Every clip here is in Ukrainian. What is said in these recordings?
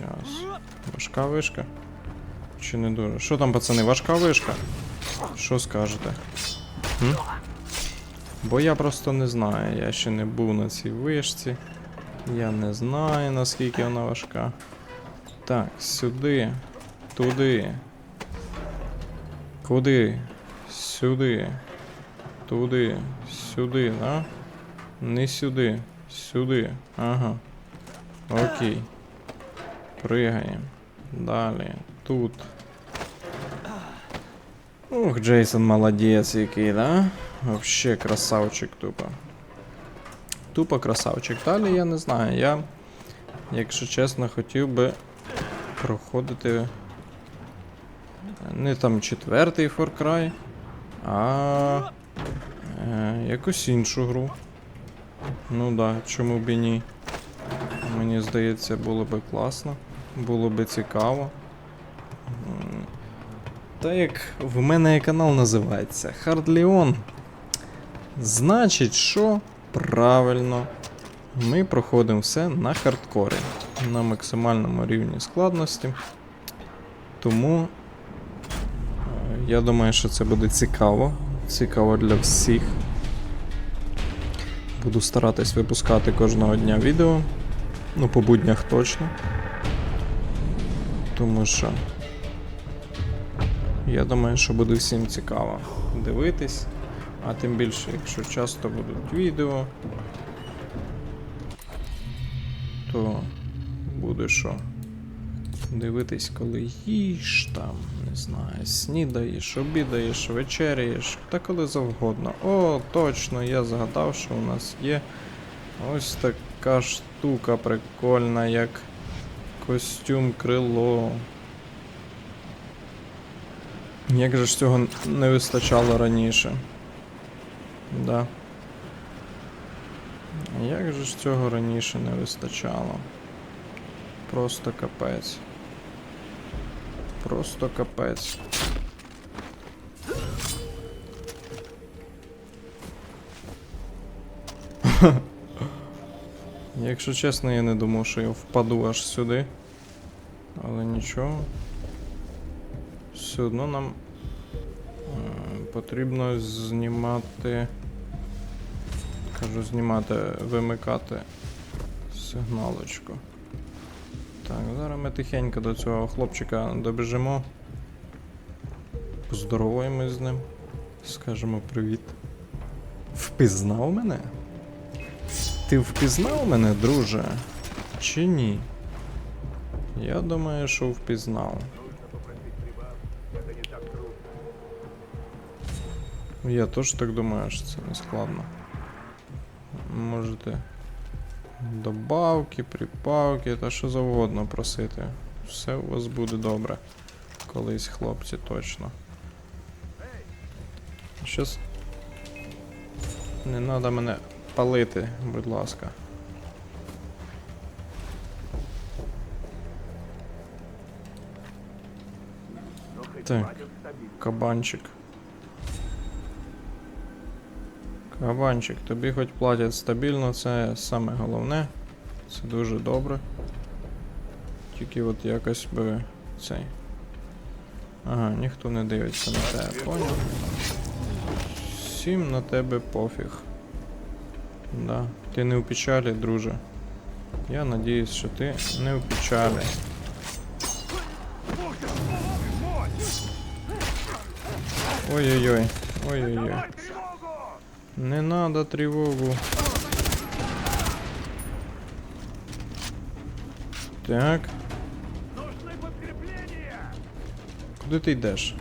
Щас. Важка вишка? Чи не дуже? Що там, пацани, важка вишка? Що скажете? М? Бо я просто не знаю, я ще не був на цій вишці. Я не знаю, наскільки вона важка. Так, сюди. Туди. Куди? Сюди. Туди. Сюди, да? Не сюди. Сюди. Ага. Окей. Пригаємо. Далі. Тут. Ух, Джейсон молодець який, да? Вообще красавчик тупо. Тупо красавчик. Далі я не знаю. Я, якщо чесно, хотів би проходити не там четвертий Far Cry, а е, якусь іншу гру. Ну да, чому б і ні. Мені здається, було би класно, було би цікаво. М, Та як в мене канал називається Хардліон. Значить, що правильно. Ми проходимо все на хардкорі, на максимальному рівні складності. Тому е, я думаю, що це буде цікаво. Цікаво для всіх. Буду старатись випускати кожного дня відео. Ну, по буднях точно. Тому що. Я думаю, що буде всім цікаво дивитись. А тим більше, якщо часто будуть відео, то буде що? Дивитись, коли їш там, не знаю, снідаєш, обідаєш, вечеряєш, та коли завгодно. О, точно, я згадав, що у нас є ось така штука прикольна, як костюм крило. Як же ж цього не вистачало раніше? Да. Як же ж цього раніше не вистачало? Просто капець. Просто капець. Якщо чесно, я не думав, що я впаду аж сюди. Але нічого. Все одно нам е, потрібно знімати. Кажу, знімати, вимикати сигналочку. Так, зараз ми тихенько до цього хлопчика добіжимо. Поздороваємось з ним. Скажемо привіт. Впізнав мене? Ти впізнав мене, друже? Чи ні? Я думаю, що впізнав. Я теж так думаю, що це не складно. Можете добавки, прибавки та що завгодно просити. Все у вас буде добре. Колись, хлопці, точно. Щас. Не треба мене палити, будь ласка. Так, кабанчик. Кабанчик, тобі хоч платять стабільно, це саме головне. Це дуже добре. Тільки от якось би цей. Ага, ніхто не дивиться на тебе, поняв? Всім на тебе пофіг. Да. Ти не в печалі, друже. Я надіюсь, що ти не в печалі. Ой-ой-ой. Ой-ой-ой. Не надо тревогу. Так. Куди ти йдеш?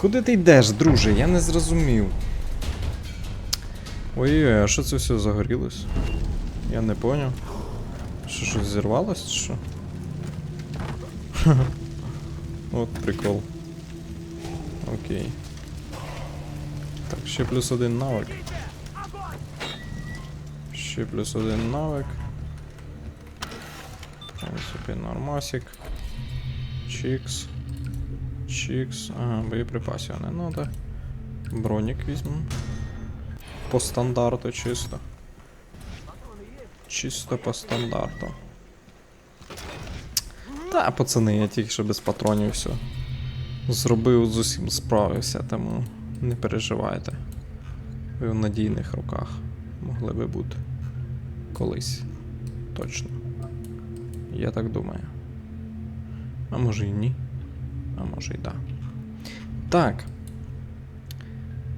Куди ти йдеш, друже? Я не зрозумів. Ой-ой, а що це все загорілось? Я не поняв. Що щось зірвалось чи що? От прикол. Окей. Так, ще плюс один навик. Ще плюс один навик. В принципі, нормасик. Чікс. Чікс. Ага, боєприпасів не надо. Бронік візьму. По стандарту чисто. чисто по стандарту. Та, пацани, я тільки що без патронів все. Зробив з усім справився, тому не переживайте. Ви в надійних руках могли би бути. Колись. Точно. Я так думаю. А може і ні. А може і да. Так.